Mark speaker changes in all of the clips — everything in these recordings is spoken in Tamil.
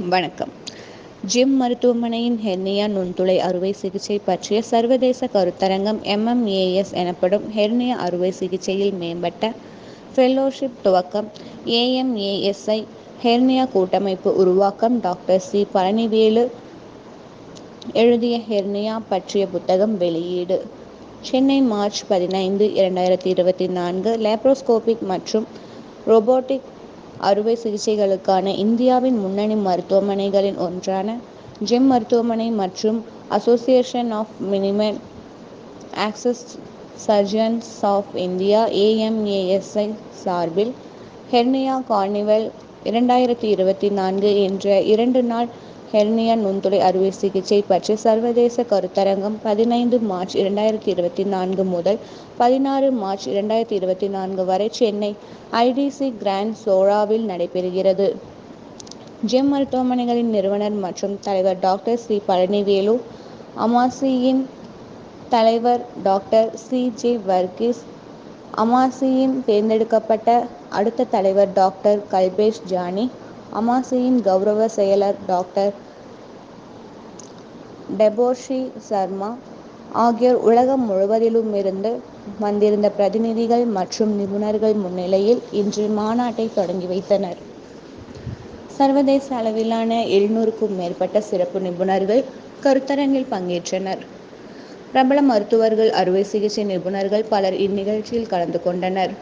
Speaker 1: வணக்கம். ஜிம் மருத்துவமனையின் ஹெர்னியா நுண்துளை அறுவை சிகிச்சை பற்றிய சர்வதேச கருத்தரங்கம் எம்எம்ஏஎஸ் எனப்படும் ஹெர்னியா அறுவை சிகிச்சையில் மேம்பட்ட ஃபெல்லோஷிப் துவக்கம். ஏஎம்ஏஎஸ்ஐ ஹெர்னியா கூட்டமைப்பு உருவாக்கம். டாக்டர் சி பழனிவேலு எழுதிய ஹெர்னியா பற்றிய புத்தகம் வெளியீடு. சென்னை மார்ச் பதினைந்து இரண்டாயிரத்தி இருபத்தி நான்கு லேப்ரோஸ்கோபிக் மற்றும் ரோபோட்டிக் அறுவை சிகிச்சைகளுக்கான இந்தியாவின் முன்னணி மருத்துவமனைகளின் ஒன்றான ஜெம் மருத்துவமனை மற்றும் association of minimal access surgeons of India AMASI சார்பில் ஹெர்னியா கார்னிவல் இரண்டாயிரத்தி இருபத்தி நான்கு என்ற இரண்டு நாள் ஹெர்னியா நுண்துளை அறுவை சிகிச்சை பற்றி சர்வதேச கருத்தரங்கம் பதினைந்து மார்ச் இரண்டாயிரத்தி இருபத்தி நான்கு முதல் பதினாறு மார்ச் இரண்டாயிரத்தி இருபத்தி நான்கு வரை சென்னை ஐடிசி கிராண்ட் சோழாவில் நடைபெறுகிறது. ஜெம் மருத்துவமனைகளின் நிறுவனர் மற்றும் தலைவர் டாக்டர் ஸ்ரீ பழனிவேலு அமாசியின் தலைவர் டாக்டர் சி ஜே வர்கீஸ் அமாசியின் தேர்ந்தெடுக்கப்பட்ட அடுத்த தலைவர் டாக்டர் கல்பேஷ் ஜானி அமாசியின் கௌரவ செயலர் டாக்டர் டெபோர்ஷி சர்மா ஆகியோர் உலகம் முழுவதிலுமிருந்து வந்திருந்த பிரதிநிதிகள் மற்றும் நிபுணர்கள் முன்னிலையில் இன்று மாநாட்டை தொடங்கி வைத்தனர். சர்வதேச அளவிலான எழுநூறுக்கும் மேற்பட்ட சிறப்பு நிபுணர்கள் கருத்தரங்கில் பங்கேற்றனர். பிரபல மருத்துவர்கள் அறுவை சிகிச்சை நிபுணர்கள் பலர் இந்நிகழ்ச்சியில் கலந்து கொண்டனர்.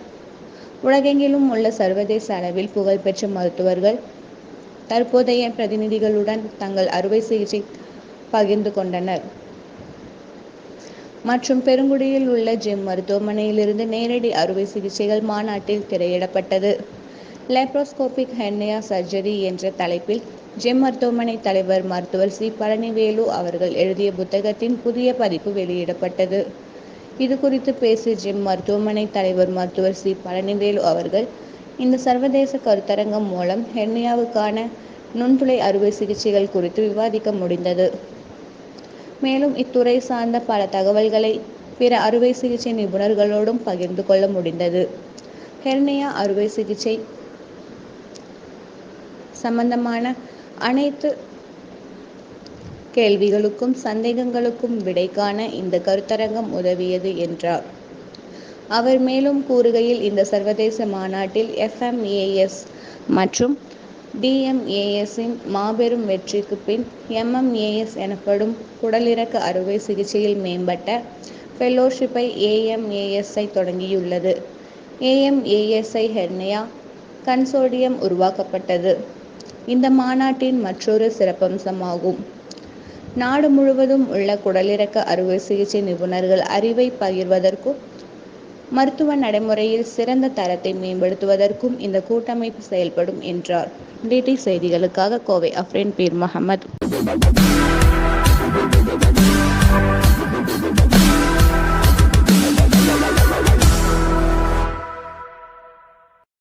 Speaker 1: உலகெங்கிலும் உள்ள சர்வதேச அளவில் புகழ்பெற்ற மருத்துவர்கள் தற்போதைய பிரதிநிதிகளுடன் தங்கள் அறுவை சிகிச்சை பகிர்ந்து கொண்டனர். மற்றும் பெருங்குடியில் உள்ள ஜிம் மருத்துவமனையிலிருந்து நேரடி அறுவை சிகிச்சைகள் மாநாட்டில் திரையிடப்பட்டது. லேப்ரோஸ்கோபிக் ஹெர்னியா சர்ஜரி என்ற தலைப்பில் ஜெம் மருத்துவமனை தலைவர் மருத்துவர் சி பழனிவேலு அவர்கள் எழுதிய புத்தகத்தின் புதிய பதிப்பு வெளியிடப்பட்டது. இது குறித்து பேசிய ஜிம் மருத்துவமனை தலைவர் மருத்துவர் சி. பழனிவேலு அவர்கள் இந்த சர்வதேச கருத்தரங்கம் மூலம் ஹெர்னியாவுக்கான நுண்துளை அறுவை சிகிச்சைகள் குறித்து விவாதிக்க முடிந்தது. மேலும் இத்துறை சார்ந்த பல தகவல்களை பிற அறுவை சிகிச்சை நிபுணர்களோடும் பகிர்ந்து கொள்ள முடிந்தது. ஹெர்னியா அறுவை சிகிச்சை சம்பந்தமான அனைத்து கேள்விகளுக்கும் சந்தேகங்களுக்கும் விடை காண இந்த கருத்தரங்கம் உதவியது என்றார். அவர் மேலும் கூறுகையில் இந்த சர்வதேச மாநாட்டில் எஃப்எம்ஏஎஸ் மற்றும் டிஎம்ஏஎஸின் மாபெரும் வெற்றிக்கு பின் எம்எம்ஏஎஸ் எனப்படும் குடலிறக்க அறுவை சிகிச்சையில் மேம்பட்ட ஃபெல்லோஷிப்பை ஏஎம்ஏஎஸ்ஐ தொடங்கியுள்ளது. ஏஎம்ஏஎஸ்ஐ ஹெர்னியா கன்சோடியம் உருவாக்கப்பட்டது. இந்த மாநாட்டின் மற்றொரு சிறப்பம்சமாகும். நாடு முழுவதும் உள்ள குடலிறக்க அறுவை சிகிச்சை நிபுணர்கள் அறிவை பகிர்வதற்கும் மருத்துவ நடைமுறையில் சிறந்த தரத்தை மேம்படுத்துவதற்கும் இந்த கூட்டமைப்பு செயல்படும் என்றார். டிடி செய்திகளுக்காக கோவை அஃப்ரின் பீர் முகமது.